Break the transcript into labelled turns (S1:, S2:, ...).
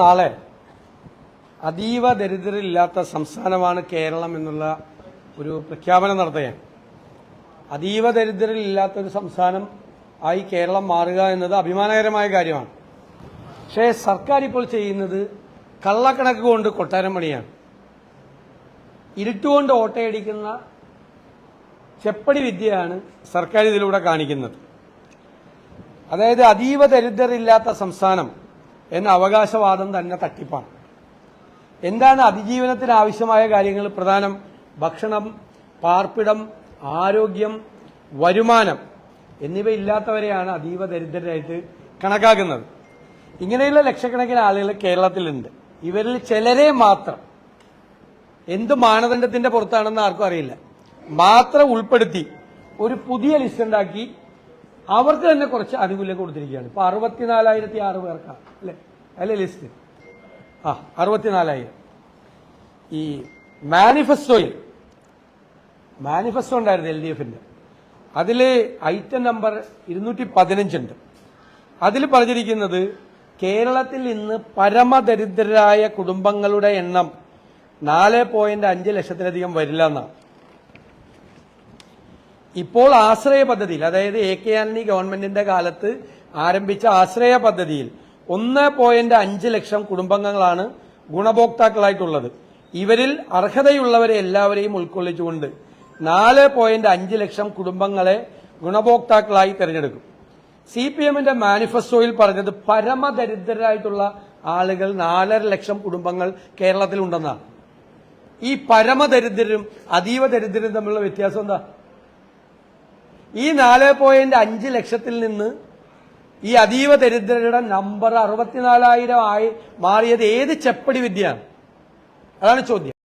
S1: നാളെ അതീവ ദരിദ്രരില്ലാത്ത സംസ്ഥാനമാണ് കേരളം എന്നുള്ള ഒരു പ്രഖ്യാപനം നടത്തുകയാണ്. അതീവ ദരിദ്രരില്ലാത്ത ഒരു സംസ്ഥാനം ആയി കേരളം മാറുക എന്നത് അഭിമാനകരമായ കാര്യമാണ്. പക്ഷേ സർക്കാർ ഇപ്പോൾ ചെയ്യുന്നത് കള്ളക്കണക്ക് കൊണ്ട് കൊട്ടാരം പണിയാണ്. ഇരുട്ടുകൊണ്ട് ഓട്ടയടിക്കുന്ന ചെപ്പടി വിദ്യയാണ് സർക്കാർ ഇതിലൂടെ കാണിക്കുന്നത്. അതായത് അതീവ ദരിദ്രരില്ലാത്ത സംസ്ഥാനം എന്ന അവകാശവാദം തന്നെ തട്ടിപ്പാണ്. എന്താണ് അതിജീവനത്തിന് ആവശ്യമായ കാര്യങ്ങൾ? പ്രധാനം ഭക്ഷണം പാർപ്പിടം ആരോഗ്യം വരുമാനം എന്നിവയില്ലാത്തവരെയാണ് അതീവ ദരിദ്രരായിട്ട് കണക്കാക്കുന്നത്. ഇങ്ങനെയുള്ള ലക്ഷക്കണക്കിന് ആളുകൾ കേരളത്തിലുണ്ട്. ഇവരിൽ ചിലരെ മാത്രം എന്ത് മാനദണ്ഡത്തിന്റെ പുറത്താണെന്ന് ആർക്കും അറിയില്ല. മാത്രം ഉൾപ്പെടുത്തി ഒരു പുതിയ ലിസ്റ്റ് ഉണ്ടാക്കി അവർക്ക് തന്നെ കുറച്ച് ആനുകൂല്യം കൊടുത്തിരിക്കുകയാണ്. ഇപ്പൊ അറുപത്തിനാലായിരത്തി ആറ് പേർക്കാണ് അല്ലെ? അല്ലെ ലിസ്റ്റ്? ആ അറുപത്തിനാലായിരം. ഈ മാനിഫെസ്റ്റോയിൽ മാനിഫെസ്റ്റോ ഉണ്ടായിരുന്നു എൽ ഡി എഫിന്റെ അതിൽ ഐറ്റം നമ്പർ ഇരുന്നൂറ്റി പതിനഞ്ചുണ്ട് അതിൽ പറഞ്ഞിരിക്കുന്നത് കേരളത്തിൽ ഇന്ന് പരമദരിദ്രരായ കുടുംബങ്ങളുടെ എണ്ണം നാല് പോയിന്റ് അഞ്ച് ലക്ഷത്തിലധികം വരില്ല എന്നാണ്. ഇപ്പോൾ ആശ്രയ പദ്ധതിയിൽ അതായത് എ കെ ആന്റണി ഗവൺമെന്റിന്റെ കാലത്ത് ആരംഭിച്ച ആശ്രയ പദ്ധതിയിൽ ഒന്ന് പോയിന്റ് അഞ്ച് ലക്ഷം കുടുംബങ്ങളാണ് ഗുണഭോക്താക്കളായിട്ടുള്ളത്. ഇവരിൽ അർഹതയുള്ളവരെ എല്ലാവരെയും ഉൾക്കൊള്ളിച്ചുകൊണ്ട് നാല് പോയിന്റ് അഞ്ച് ലക്ഷം കുടുംബങ്ങളെ ഗുണഭോക്താക്കളായി തെരഞ്ഞെടുക്കും. സി പി എമ്മിന്റെ മാനിഫെസ്റ്റോയിൽ പറഞ്ഞത് പരമദരിദ്രരായിട്ടുള്ള ആളുകൾ നാലര ലക്ഷം കുടുംബങ്ങൾ കേരളത്തിലുണ്ടെന്നാണ്. ഈ പരമദരിദ്രരും അതീവ ദരിദ്രരും തമ്മിലുള്ള വ്യത്യാസം എന്താ? ഈ നാല് പോയിന്റ് അഞ്ച് ലക്ഷത്തിൽ നിന്ന് ഈ അതീവ ദരിദ്രരുടെ നമ്പർ അറുപത്തിനാലായിരം ആയി മാറിയത് ഏത് ചെപ്പടി വിദ്യയാണ്? അതാണ് ചോദ്യം.